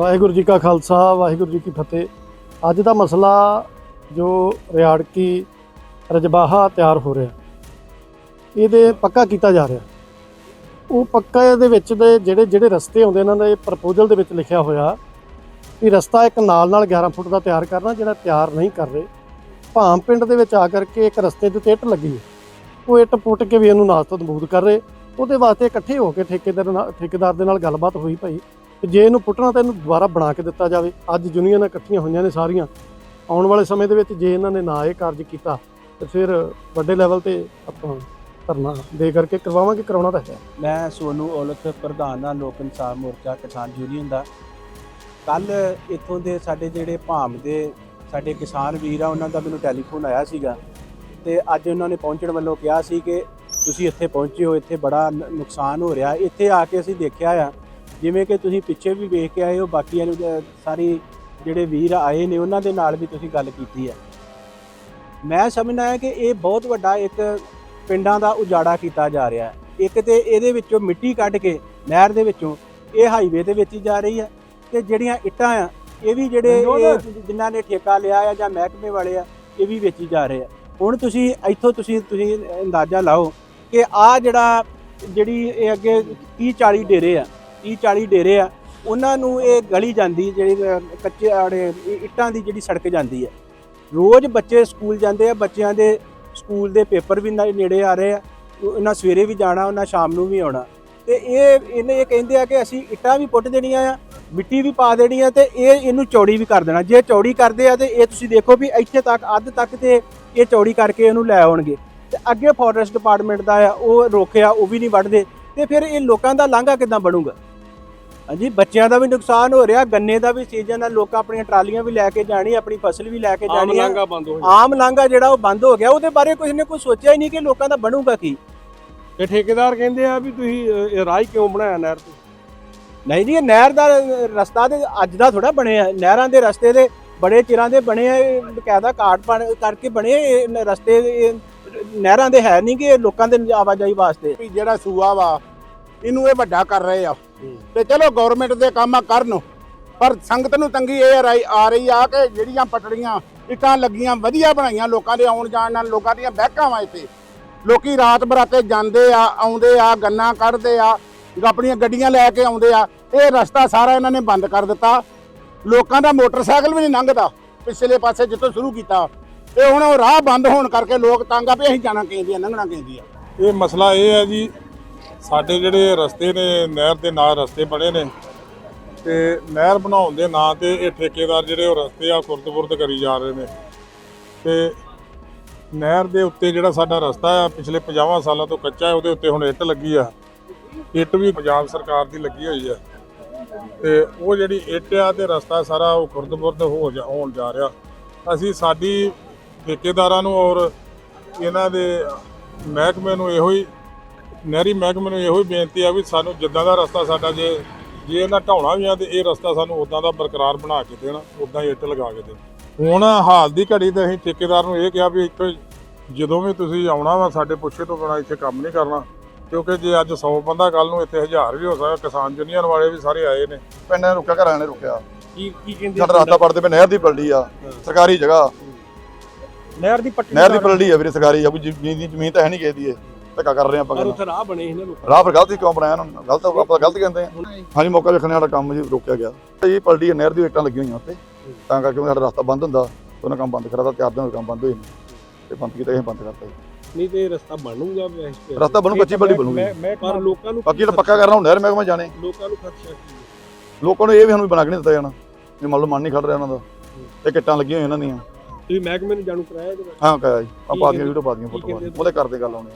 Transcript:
ਵਾਹਿਗੁਰੂ ਜੀ ਕਾ ਖਾਲਸਾ, ਵਾਹਿਗੁਰੂ ਜੀ ਕੀ ਫਤਿਹ। ਅੱਜ ਦਾ ਮਸਲਾ ਜੋ ਰਿਆੜਕੀ ਰਜਬਾਹਾ ਤਿਆਰ ਹੋ ਰਿਹਾ, ਇਹਦੇ ਪੱਕਾ ਕੀਤਾ ਜਾ ਰਿਹਾ। ਉਹ ਪੱਕਾ ਦੇ ਵਿੱਚ ਦੇ ਜਿਹੜੇ ਜਿਹੜੇ ਰਸਤੇ ਆਉਂਦੇ ਇਹਨਾਂ ਦੇ ਪ੍ਰਪੋਜ਼ਲ ਦੇ ਵਿੱਚ ਲਿਖਿਆ ਹੋਇਆ ਵੀ ਰਸਤਾ ਇੱਕ ਨਾਲ ਨਾਲ 11 ਫੁੱਟ ਦਾ ਤਿਆਰ ਕਰਨਾ, ਜਿਹੜਾ ਤਿਆਰ ਨਹੀਂ ਕਰ ਰਹੇ। ਭਾਮ ਪਿੰਡ ਦੇ ਵਿੱਚ ਆ ਕਰਕੇ ਇੱਕ ਰਸਤੇ ਦੇ ਉੱਤੇ ਇੱਟ ਲੱਗੀ ਹੈ। ਉਹ ਇੱਟ ਪੁੱਟ ਕੇ ਵੀ ਇਹਨੂੰ ਨਾਸ਼ਤ ਤੋਂ ਮਜ਼ਬੂਤ ਕਰ ਰਹੇ। ਉਹਦੇ ਵਾਸਤੇ ਇਕੱਠੇ ਹੋ ਕੇ ਠੇਕੇਦਾਰ ਨਾਲ, ਠੇਕੇਦਾਰ ਦੇ ਨਾਲ ਗੱਲਬਾਤ ਹੋਈ ਭਾਈ। ਕਿ ਜੇ ਇਹਨੂੰ ਪੁੱਟਣਾ ਤਾਂ ਇਹਨੂੰ ਦੁਬਾਰਾ ਬਣਾ ਕੇ ਦਿੱਤਾ ਜਾਵੇ। ਅੱਜ ਯੂਨੀਅਨਾਂ ਇਕੱਠੀਆਂ ਹੋਈਆਂ ਨੇ ਸਾਰੀਆਂ। ਆਉਣ ਵਾਲੇ ਸਮੇਂ ਦੇ ਵਿੱਚ ਜੇ ਇਹਨਾਂ ਨੇ ਨਾ ਇਹ ਕਾਰਜ ਕੀਤਾ, ਤੇ ਫਿਰ ਵੱਡੇ ਲੈਵਲ ਤੇ ਆਪਾਂ ਧਰਨਾ ਦੇ ਕਰਕੇ ਕਰਵਾਵਾਂਗੇ, ਕਰਾਉਣਾ ਤਾਂ ਹੈ। ਮੈਂ ਸੋਨੂ ਔਲਖ, ਪ੍ਰਧਾਨ ਆ ਲੋਕ ਇਨਸਾਫ ਮੋਰਚਾ ਕਿਸਾਨ ਯੂਨੀਅਨ ਦਾ। ਕੱਲ ਇੱਥੋਂ ਦੇ ਸਾਡੇ ਜਿਹੜੇ ਭਾਮ ਦੇ ਸਾਡੇ ਕਿਸਾਨ ਵੀਰ ਆ, ਉਹਨਾਂ ਦਾ ਮੈਨੂੰ ਟੈਲੀਫੋਨ ਆਇਆ ਸੀਗਾ। ਤੇ ਅੱਜ ਉਹਨਾਂ ਨੇ ਪਹੁੰਚਣ ਵੱਲੋਂ ਕਿਹਾ ਸੀ ਕਿ ਤੁਸੀਂ ਇੱਥੇ ਪਹੁੰਚੇ ਹੋ, ਇੱਥੇ ਬੜਾ ਨ- ਨੁਕਸਾਨ ਹੋ ਰਿਹਾ। ਇੱਥੇ ਆ ਕੇ ਅਸੀਂ ਦੇਖਿਆ ਆ ਜਿਵੇਂ ਕਿ ਤੁਸੀਂ ਪਿੱਛੇ ਵੀ ਵੇਖ ਕੇ ਆਏ ਹੋ ਬਾਕੀਆਂ ਨੂੰ ਸਾਰੀ ਜਿਹੜੇ ਵੀਰ ਆਏ ਨੇ ਉਹਨਾਂ ਦੇ ਨਾਲ ਵੀ ਤੁਸੀਂ ਗੱਲ ਕੀਤੀ ਹੈ। ਮੈਂ ਸਮਝਦਾ ਹਾਂ ਕਿ ਇਹ ਬਹੁਤ ਵੱਡਾ ਇੱਕ ਪਿੰਡਾਂ ਦਾ ਉਜਾੜਾ ਕੀਤਾ ਜਾ ਰਿਹਾ ਹੈ। ਇੱਕ ਤੇ ਇਹਦੇ ਵਿੱਚੋਂ ਮਿੱਟੀ ਕੱਢ ਕੇ ਨਹਿਰ ਦੇ ਵਿੱਚੋਂ ਇਹ ਹਾਈਵੇ ਦੇ ਵਿੱਚ ਜਾ ਰਹੀ ਹੈ ਤੇ ਜਿਹੜੀਆਂ ਇੱਟਾਂ ਆ ਇਹ ਵੀ ਜਿਹੜੇ ਜਿਨ੍ਹਾਂ ਨੇ ਠੇਕਾ ਲਿਆ ਆ ਜਾਂ ਮਹਿਕਮੇ ਵਾਲੇ ਆ ਇਹ ਵੀ ਵੇਚੀ ਜਾ ਰਹੇ ਆ। ਹੁਣ ਤੁਸੀਂ ਇੱਥੋਂ ਤੁਸੀਂ ਤੁਸੀਂ ਅੰਦਾਜ਼ਾ ਲਾਓ ਕਿ ਆ ਜਿਹੜਾ ਜਿਹੜੀ ਇਹ ਅੱਗੇ 30 40 ਡੇਰੇ ਆ 30 40 ਡੇਰੇ ਆ, ਉਹਨਾਂ ਨੂੰ ਇਹ ਗਲੀ ਜਾਂਦੀ, ਜਿਹੜੀ ਕੱਚੇ, ਆੜੇ ਇੱਟਾਂ ਦੀ ਜਿਹੜੀ ਸੜਕ ਜਾਂਦੀ ਹੈ। ਰੋਜ਼ ਬੱਚੇ ਸਕੂਲ ਜਾਂਦੇ ਆ, ਬੱਚਿਆਂ ਦੇ ਸਕੂਲ ਦੇ ਪੇਪਰ ਵੀ ਨਾ- ਨੇੜੇ ਆ ਰਹੇ ਆ, ਉਹ- ਉਹਨਾਂ ਸਵੇਰੇ ਵੀ ਜਾਣਾ ਉਹਨਾਂ ਸ਼ਾਮ ਨੂੰ ਵੀ ਆਉਣਾ। ਤੇ ਇਹ, ਇਹਨੇ ਇਹ ਕਹਿੰਦੇ ਆ ਕਿ ਅਸੀਂ ਇੱਟਾਂ ਵੀ ਪੁੱਟ ਦੇਣੀਆਂ ਆ, ਮਿੱਟੀ ਵੀ ਪਾ ਦੇਣੀ ਆ ਤੇ ਇਹ ਇਹਨੂੰ ਚੌੜੀ ਵੀ ਕਰ ਦੇਣਾ। ਜੇ ਚੌੜੀ ਕਰਦੇ ਆ ਤੇ ਇਹ ਤੁਸੀਂ ਦੇਖੋ ਵੀ ਇੱਥੇ ਤੱਕ, ਅੱਧ ਤੱਕ ਤੇ ਇਹ ਚੌੜੀ ਕਰਕੇ ਇਹਨੂੰ ਲੈ ਆਉਣਗੇ। ਤੇ ਅੱਗੇ ਫੋਰੈਸਟ ਡਿਪਾਰਟਮੈਂਟ ਦਾ ਆ, ਉਹ ਰੋਕਿਆ, ਉਹ ਵੀ ਨਹੀਂ ਵੱਢਦੇ। ਤੇ ਫਿਰ ਇਹ ਲੋਕਾਂ ਦਾ ਲਾਂਘਾ ਕਿੱਦਾਂ ਬਣੂਗਾ? ਹਾਂਜੀ ਬੱਚਿਆਂ ਦਾ ਵੀ ਨੁਕਸਾਨ ਹੋ ਰਿਹਾ ਗੰਨੇ ਦਾ ਵੀ ਸੀਜ਼ਨ ਆ ਲੋਕ ਆਪਣੀਆਂ ਟਰਾਲੀਆਂ ਵੀ ਲੈ ਕੇ ਜਾਣੀ ਆਪਣੀ ਫਸਲ ਵੀ ਲੈ ਕੇ ਜਾਣੀ ਆ ਲਾਂਘਾ ਬੰਦ ਹੋ ਆਮ ਲਾਂਘਾ ਜਿਹੜਾ ਉਹ ਬੰਦ ਹੋ ਗਿਆ ਉਹਦੇ ਬਾਰੇ ਕੁਝ ਨੇ ਕੋਈ ਸੋਚਿਆ ਹੀ ਨਹੀਂ ਕਿ ਲੋਕਾਂ ਦਾ ਬਣੂਗਾ ਕੀ। ਤੇ ਠੇਕੇਦਾਰ ਕਹਿੰਦੇ ਆ ਵੀ ਤੁਸੀਂ ਇਹ ਰਾਹ ਕਿਉਂ ਬਣਾਇਆ ਨਹਿਰ ਤੋਂ? ਨਹੀਂ ਜੀ ਇਹ ਨਹਿਰ ਦਾ ਰਸਤਾ ਤੇ ਅੱਜ ਦਾ ਥੋੜਾ ਬਣਿਆ ਨਹਿਰਾਂ ਦੇ ਰਸਤੇ ਦੇ ਬੜੇ ਚਿਰਾਂ ਦੇ ਬਣੇ ਆ ਬਕਾਇਦਾ ਕਾਟ ਕਰਕੇ ਬਣੇ ਰਸਤੇ ਨਹਿਰਾਂ ਦੇ ਹੈ ਨਹੀਂ ਕਿ ਲੋਕਾਂ ਦੇ ਆਵਾਜਾਈ ਵਾਸਤੇ। ਵੀ ਜਿਹੜਾ ਸੂਆ ਵਾ ਇਹਨੂੰ ਇਹ ਵੱਡਾ ਕਰ ਰਹੇ ਆ। ਤੇ ਚਲੋ ਗਵਰਨਮੈਂਟ ਦੇ ਕੰਮ ਆ ਕਰਨ। ਪਰ ਸੰਗਤ ਨੂੰ ਤੰਗੀ ਇਹ ਰਾਈ ਆ ਰਹੀ ਆ ਕਿ ਜਿਹੜੀਆਂ ਪਟੜੀਆਂ ਇੱਟਾਂ ਲੱਗੀਆਂ ਵਧੀਆ ਬਣਾਈਆਂ ਲੋਕਾਂ ਦੇ ਆਉਣ ਜਾਣ ਨਾਲ ਲੋਕਾਂ ਦੀਆਂ ਬਹਿਕਾਂ ਵਾ ਇੱਥੇ। ਲੋਕੀ ਰਾਤ ਬਰਾਤੇ ਜਾਂਦੇ ਆ ਆਉਂਦੇ ਆ ਗੰਨਾ ਕੱਢਦੇ ਆ ਆਪਣੀਆਂ ਗੱਡੀਆਂ ਲੈ ਕੇ ਆਉਂਦੇ ਆ। ਇਹ ਰਸਤਾ ਸਾਰਾ ਇਹਨਾਂ ਨੇ ਬੰਦ ਕਰ ਦਿੱਤਾ। ਲੋਕਾਂ ਦਾ ਮੋਟਰਸਾਈਕਲ ਵੀ ਨਹੀਂ ਲੰਘਦਾ ਪਿਛਲੇ ਪਾਸੇ ਜਿੱਥੋਂ ਸ਼ੁਰੂ ਕੀਤਾ। ਤੇ ਹੁਣ ਉਹ ਰਾਹ ਬੰਦ ਹੋਣ ਕਰਕੇ ਲੋਕ ਤੰਗ ਆ ਵੀ ਅਸੀਂ ਜਾਣਾ ਕਹਿੰਦੇ ਆ ਲੰਘਣਾ ਕਹਿੰਦੇ ਆ। ਇਹ ਮਸਲਾ ਇਹ ਹੈ ਜੀ ਸਾਡੇ ਜਿਹੜੇ ਰਸਤੇ ਨੇ, ਨਹਿਰ ਦੇ ਨਾਲ ਰਸਤੇ ਬਣੇ ਨੇ। ਤੇ ਨਹਿਰ ਬਣਾਉਣ ਦੇ ਨਾਂ ਤੇ ਇਹ ਠੇਕੇਦਾਰ ਜਿਹੜੇ ਉਹ ਰਸਤੇ ਆ ਖੁਰਦ-ਬੁਰਦ ਕਰੀ ਜਾ ਰਹੇ ਨੇ। ਤੇ ਨਹਿਰ ਦੇ ਉੱਤੇ ਜਿਹੜਾ ਸਾਡਾ ਰਸਤਾ ਆ, ਪਿਛਲੇ 50 ਸਾਲਾਂ ਤੋਂ ਕੱਚਾ ਹੈ, ਉਹਦੇ ਉੱਤੇ ਹੁਣ ਇੱਟ ਲੱਗੀ ਆ। ਇੱਟ ਵੀ ਪੰਜਾਬ ਸਰਕਾਰ ਦੀ ਲੱਗੀ ਹੋਈ ਆ। ਤੇ ਉਹ ਜਿਹੜੀ ਇੱਟ ਆ ਤੇ ਰਸਤਾ ਸਾਰਾ ਉਹ ਖੁਰਦ-ਬੁਰਦ ਹੋ ਜਾ, ਹੋਣ ਜਾ ਰਿਹਾ। ਅਸੀਂ ਸਾਡੀ ਠੇਕੇਦਾਰਾਂ ਨੂੰ ਔਰ ਇਹਨਾਂ ਦੇ ਮਹਿਕਮੇ ਨੂੰ ਇਹੋ ਹੀ ਨਹਿਰੀ ਮਹਿਕਮੇ ਨੂੰ ਇਹੋ ਹੀ ਬੇਨਤੀ ਆ ਵੀ ਸਾਨੂੰ ਜਿੱਦਾਂ ਦਾ ਰਸਤਾ ਸਾਡਾ ਜੇ ਜੇ ਇਹਨਾਂ ਢਾਉਣਾ ਵੀ ਆ ਤੇ ਇਹ ਰਸਤਾ ਸਾਨੂੰ ਉਦਾਂ ਦਾ ਬਰਕਰਾਰ ਬਣਾ ਕੇ ਦੇਣ ਉਦਾਂ ਹੀ ਇੱਟ ਲਗਾ ਕੇ ਦੇਣ। ਹੁਣ ਹਾਲ ਦੀ ਘੜੀ ਤੇ ਅਸੀਂ ਠੇਕੇਦਾਰ ਨੂੰ ਇਹ ਕਿਹਾ ਵੀ ਇੱਥੇ ਜਦੋਂ ਵੀ ਤੁਸੀਂ ਆਉਣਾ ਵਾ ਸਾਡੇ ਪੁੱਛੇ ਤੋਂ ਬਿਨਾਂ ਇੱਥੇ ਕੰਮ ਨਹੀਂ ਕਰਨਾ ਕਿਉਂਕਿ ਜੇ ਅੱਜ 100 ਬੰਦਾ ਕੱਲ ਨੂੰ ਇੱਥੇ 1000 ਵੀ ਹੋ ਸਕਦਾ ਕਿਸਾਨ ਯੂਨੀਅਨ ਵਾਲੇ ਵੀ ਸਾਰੇ ਆਏ ਨੇ। ਪਿੰਡ ਨੇ ਰੁਕਿਆ ਘਰਾਂ ਨੇ ਰੁਕਿਆ। ਕੀ ਕੀ ਕਹਿੰਦੇ ਸਾਡਾ ਰਸਤਾ ਪੜਦੇ ਪਏ ਨਹਿਰ ਦੀ ਪਲੜੀ ਆ ਸਰਕਾਰੀ ਜਗ੍ਹਾ। ਨਹਿਰ ਦੀ ਪੱਟੀ ਨਹਿਰ ਦੀ ਪਲੜੀ ਆ ਵੀਰੇ ਸਰਕਾਰੀ ਆ ਕੋਈ ਜ਼ਮੀਨ ਦੀ ਜ਼ਮੀਨ ਤਾਂ ਹੈ ਨਹੀਂ ਕਿਸੇ ਦੀ ਇਹ। ਧੱਕਾ ਕਰ ਰਹੇ ਆ ਆਪਾਂ ਪਰ ਉੱਥੇ ਰਾਹ ਬਣੇ ਸੀ ਨਾ ਲੋਕਾਂ ਰਾਹ ਫਿਰ ਗਲਤੀ ਕਿਉਂ ਬਣਾਇਆ ਉਹਨਾਂ ਨੇ? ਗਲਤ ਆਪਾਂ ਗਲਤ ਕਹਿੰਦੇ ਆ। ਹਾਂਜੀ। ਮੌਕਾ ਵੇਖਣ ਸਾਡਾ ਕੰਮ ਜੀ ਰੁਕਿਆ ਗਿਆ। ਤੇ ਇਹ ਪਲੜੀ ਆ, ਨਹਿਰ ਦੀ ਇੱਟਾਂ ਲੱਗੀਆਂ ਹੋਈਆਂ ਉੱਤੇ ਤਾਂ ਕਰਕੇ ਸਾਡਾ ਰਸਤਾ ਬੰਦ ਹੁੰਦਾ। ਉਹਨਾਂ ਕੰਮ ਬੰਦ ਕਰਾਤਾ ਦਿਨ ਹੋਏ ਕੰਮ ਬੰਦ ਹੋਏ ਤੇ ਬੰਦ ਕੀਤਾ ਇਹ ਬੰਦ ਕਰਤਾ। ਨਹੀਂ ਤੇ ਇਹ ਰਸਤਾ ਬਣੂਗਾ ਵੈਸੇ ਰਸਤਾ ਬਣੂ ਕੱਚੀ ਪਲੜੀ ਬਣੂਗੀ। ਪਰ ਲੋਕਾਂ ਨੂੰ ਬਾਕੀ ਤਾਂ ਪੱਕਾ ਕਰਨਾ ਹੁਣ ਨਹਿਰ ਮਹਿਕਮਾ ਜਾਣੇ। ਲੋਕਾਂ ਨੂੰ ਖਦਸ਼ਾ ਕੀ? ਲੋਕਾਂ ਨੂੰ ਇਹ ਵੀ ਸਾਨੂੰ ਬਣਾ ਕੇ ਨਹੀਂ ਦਿੱਤਾ ਜਾਣਾ। ਜੇ ਮੰਨ ਲਓ ਮਨ ਨਹੀਂ ਖੜ ਰਿਹਾ ਉਹਨਾਂ ਦਾ। ਤੇ ਕਿੱਟਾਂ ਲੱਗੀਆਂ ਹੋਈਆਂ ਇਹਨਾਂ ਦੀਆਂ। ਤੁਸੀਂ ਮਹਿਕਮੇ ਨੂੰ ਜਾਣੂ ਕਰਾਇਆ ਇਹਦੇ ਬਾਰੇ? ਹਾਂ ਕਹਾਂ ਜੀ। ਕੀ ਆਪਾਂ ਦੀਆਂ ਕਹਿੰਦੇ- ਵੀਡੀਓ ਪਾ ਦੀਆਂ ਕਹਿੰਦੇ ਉਹਦੇ ਕਰਦੇ ਗੱਲ ਆਉਣੀ